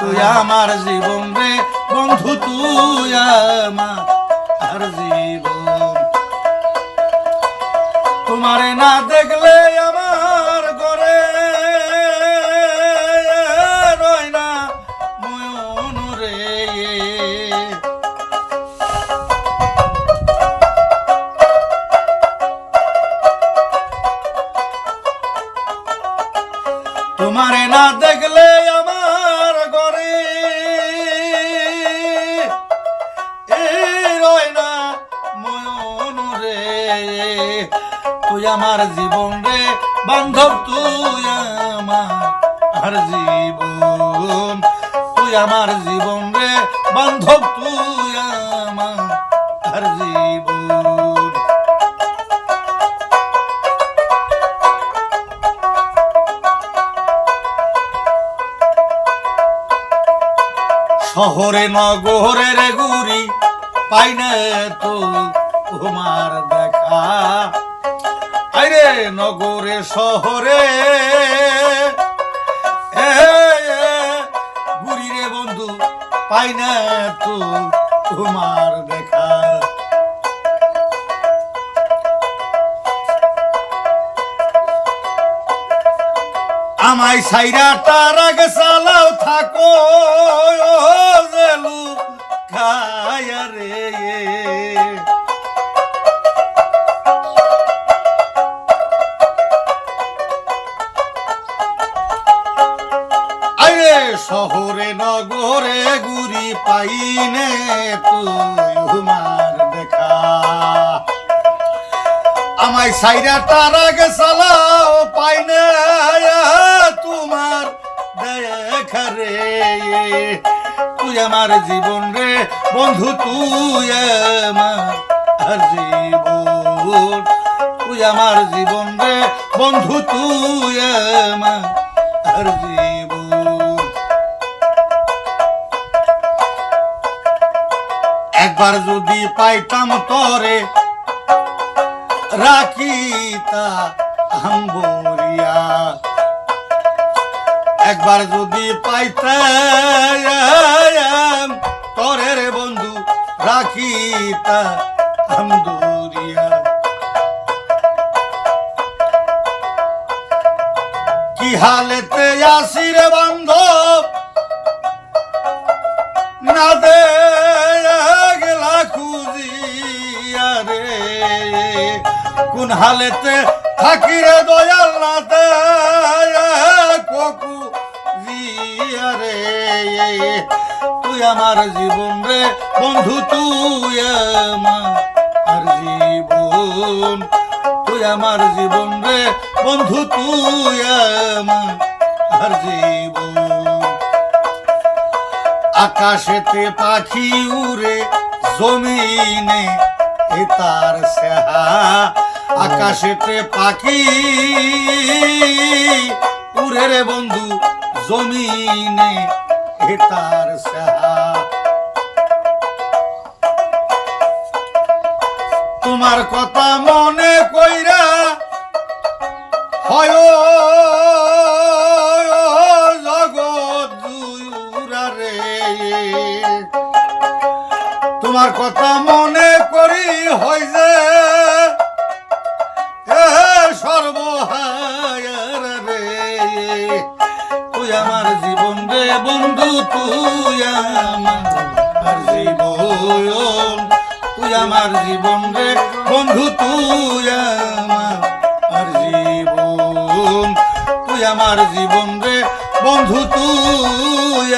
তুই আমার জীবন রে বন্ধু, তুই আমার জীবন। তোমারে না দেখলে আমার রয় না তোমারে না দেখলে আমার তুই আমার জীবন রে, বান্ধব তুই আমার জীবন। তুই আমার জীবন রে, বান্ধব তুই আমার জীবন। শহরে নগরে রে গুরি পাই না তো তোমার দেখা। আরে নগরে শহরে। এ, রে বন্ধু পাই না তো তোমার দেখা। আমায় সাইরা তার আগে চালাও থাকো। শহরে নগরে গুরি পাইনে তুই হুমার দেখা। আমায় সাইরা তার আগে চালাও পাই না তোমার দেখা রে। তুই আমার জীবন রে বন্ধু, তুই আমার জীবন। তুই আমার জীবন রে বন্ধু, তুই আমার জীবন। একবার যদি পাইতাম তরে, রাখিতা আম্বরিয়া। একবার যদি পাইতাম তরে রে বন্ধু, রাখিতা আম্বরিয়া। কি হালেতে আসি কোন হালেতে থাকি রে দয়াল ককু রে, তুই আমার জীবন রে বন্ধু, তুই আমার জীবন। তুই আমার জীবন রে বন্ধু, তুই আমার জীবন। আকাশেতে পাখি উড়ে জমিনে তার সেহা আকাশেতে পাখি। উড়ে রে বন্ধু জমিনে এ তার সেহা। তোমার কথা মনে কইরা হয় তোমার কথা মনে করি, হয় যে তুই আমার জীবন রে বন্ধু, তুই আমার জীবন। তুই আমার জীবন রে বন্ধু, তুই আমার জীবন। তুই আমার জীবন রে বন্ধু, তুই